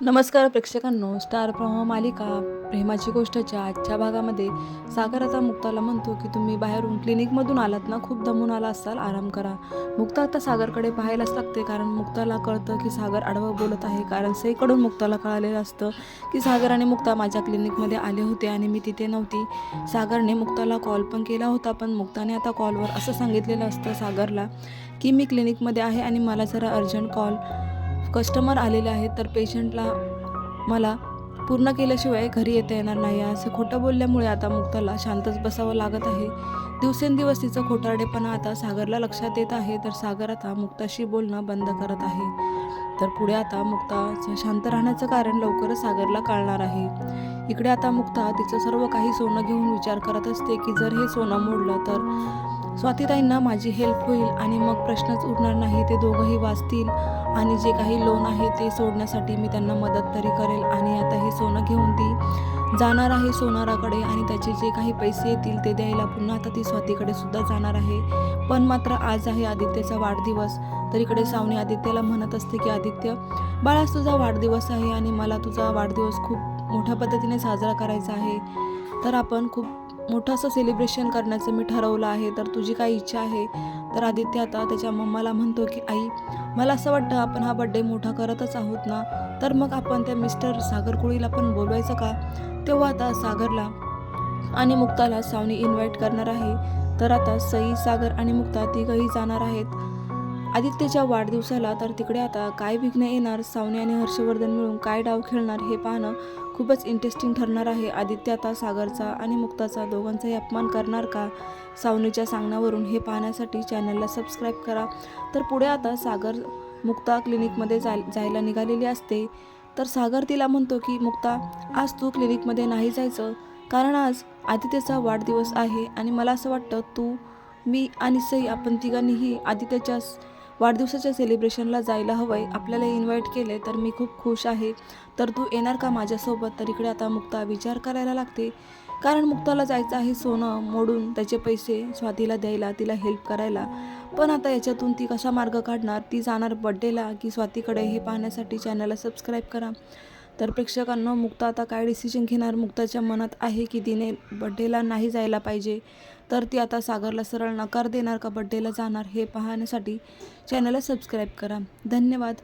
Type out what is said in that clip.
नमस्कार प्रेक्षकांनो स्टार प्रवाह मालिका प्रेमाची गोष्टच्या आजच्या भागामध्ये सागर आता मुक्ताला म्हणतो की तुम्ही बाहेरून क्लिनिकमधून आलात ना खूप दमून आला असाल आराम करा. मुक्ता आता सागरकडे पाहायलाच लागते कारण मुक्ताला कळतं की सागर आडवं बोलत आहे. कारण सईकडून मुक्ताला कळालेलं असतं की सागर आणि मुक्ता माझ्या क्लिनिकमध्ये आले होते आणि मी तिथे नव्हती. सागरने मुक्ताला कॉल पण केला होता पण मुक्ताने आता कॉलवर असं सांगितलेलं असतं सागरला की मी क्लिनिकमध्ये आहे आणि मला जरा अर्जंट कॉल कस्टमर आलेले आहेत तर पेशंटला मला पूर्ण केल्याशिवाय घरी येता येणार नाही. असं खोटं बोलल्यामुळे आता मुक्ताला शांतच बसावं लागत आहे. दिवसेंदिवस तिचं खोटारडेपणा आता सागरला लक्षात येत आहे तर सागर आता मुक्ताशी बोलणं बंद करत आहे. तर पुढे आता मुक्ता शांत राहण्याचं कारण लवकरच सागरला कळणार आहे. इकडे आता मुक्ता तिचं सर्व काही सोनं घेऊन विचार करत असते की जर हे सोनं मोडलं तर स्वातीताईंना माझी हेल्प होईल आणि मग प्रश्नच उरणार नाही. ते दोघंही वाचतील आणि जे काही लोन आहे ते सोडण्यासाठी मी त्यांना मदत तरी करेल आणि आता हे सोनं घेऊन ती जाणार आहे सोनाराकडे आणि त्याचे जे काही पैसे येतील ते द्यायला पुन्हा आता ती स्वातीकडे सुद्धा जाणार आहे. पण मात्र आज आहे आदित्यचा वाढदिवस. तर इकडे सावनी आदित्यला म्हणत असते की आदित्य आदित्य बाळास तुझा वाढदिवस आहे आणि मला तुझा वाढदिवस खूप मोठ्या पद्धतीने साजरा करायचा आहे. तर आपण खूप मोठं असं सेलिब्रेशन करण्याचं मी ठरवलं आहे. तर तुझी काय इच्छा आहे. तर आदित्य आता त्याच्या मम्माला म्हणतो की आई मला असं वाटतं आपण हा बड्डे मोठा करतच आहोत ना? तर मग आपण त्या मिस्टर सागरकुळीला पण बोलवायचं का? तेव्हा आता सागरला आणि मुक्ताला सावनी इन्व्हाइट करणार आहे. तर आता सई सागर आणि मुक्ता तिघही जाणार आहेत. आदित्यच्या वाढदिवसाला तर तिकडे आता काय विघ्न येणार? सावनी आणि हर्षवर्धन मिळून काय डाव खेळणार हे पाहणं खूपच इंटरेस्टिंग ठरणार आहे. आदित्य आता सागरचा आणि मुक्ताचा दोघांचाही अपमान करणार का? सावनीच्या सांगण्यावरून हे पाहण्यासाठी चॅनलला सबस्क्राईब करा. तर पुढे आता सागर मुक्ता क्लिनिकमध्ये जाय जायला निघालेली असते. तर सागर तिला म्हणतो की मुक्ता आज तू क्लिनिकमध्ये नाही जायचं. कारण आज आदित्यचा वाढदिवस आहे आणि मला असं वाटतं तू मी आणि सई आपण तिघांनीही आदित्यच्या वाढदिवसाच्या सेलिब्रेशनला जायला हवं आहे आपल्याला इन्व्हाइट केले तर मी खूप खुश आहे. तर तू येणार का माझ्यासोबत? तर इकडे आता मुक्ता विचार करायला लागते. कारण मुक्ताला जायचं आहे सोनं मोडून त्याचे पैसे स्वातीला द्यायला तिला हेल्प करायला. पण आता याच्यातून ती कसा मार्ग काढणार? ती जाणार बड्डेला की स्वातीकडे हे पाहण्यासाठी चॅनलला सबस्क्राईब करा. तर प्रेक्षकांना मुक्ता आता काय डिसिजन घेणार? मुक्ताच्या मनात आहे की तिने बड्डेला नाही जायला पाहिजे? तर ती आता सागरला सरळ नकार देणार का बड्डेला जाणार? हे पाहण्यासाठी चॅनलला सबस्क्राईब करा. धन्यवाद.